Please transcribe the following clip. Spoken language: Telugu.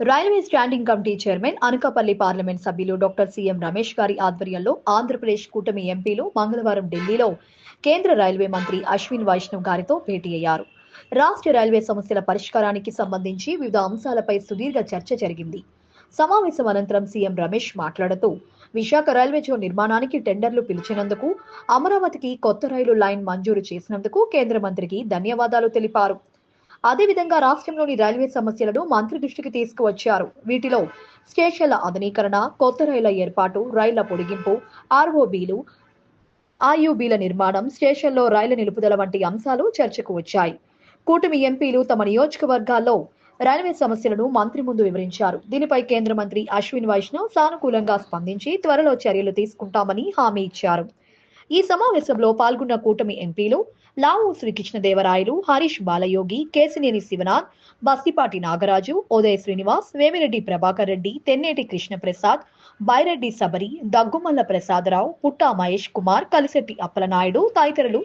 Railway standing committee chairman Anakapalli parliament సభ్యులు డాక్టర్ సీఎం రమేష్ గారి ఆధ్వర్యంలో ఆంధ్రప్రదేశ్ కూటమి ఎంపీలు మంగళవారం ఢిల్లీలో కేంద్ర రైల్వే మంత్రి అశ్విన్ వైష్ణవ్ గారితో భేటీ అయ్యారు. రాష్ట్ర రైల్వే సమస్యల పరిష్కారానికి సంబంధించి వివిధ అంశాలపై సుదీర్ఘ చర్చ జరిగింది. సమావేశం అనంతరం సీఎం రమేష్ మాట్లాడుతూ విశాఖ రైల్వే జోన్ నిర్మాణానికి టెండర్లు పిలిచినందుకు అమరావతికి కొత్త రైలు లైన్ మంజూరు చేసినందుకు కేంద్ర మంత్రికి ధన్యవాదాలు తెలిపారు. అదేవిధంగా రాష్ట్రంలోని రైల్వే సమస్యలను మంత్రి దృష్టికి తీసుకువచ్చారు. వీటిలో స్టేషన్ల ఆధునీకరణ కొత్త రైళ్ళ ఏర్పాటు రైళ్ళ పొడిగింపు ఆర్ఓబీలు ఐయుబీల నిర్మాణం స్టేషన్లో రైళ్ళ నిలుపుదల వంటి అంశాలు చర్చకు వచ్చాయి. కూటమి ఎంపీలు తమ నియోజకవర్గాల్లో రైల్వే సమస్యలను మంత్రి ముందు వివరించారు. దీనిపై కేంద్ర మంత్రి అశ్విన్ వైష్ణవ్ సానుకూలంగా స్పందించి త్వరలో చర్యలు తీసుకుంటామని హామీ ఇచ్చారు. ఈ సమావేశంలో పాల్గొన్న కూటమి ఎంపీలు లావు శ్రీకృష్ణదేవరాయలు హరీష్ బాలయోగి కేసినేని శివనాథ్ బస్తిపాటి నాగరాజు ఉదయ శ్రీనివాస్ వేమిరెడ్డి ప్రభాకర్ రెడ్డి తెన్నేటి కృష్ణప్రసాద్ బైరెడ్డి సబరి దగ్గుమల్ల ప్రసాదరావు పుట్టా మహేష్ కుమార్ కలిశెట్టి అప్పలనాయుడు తదితరులు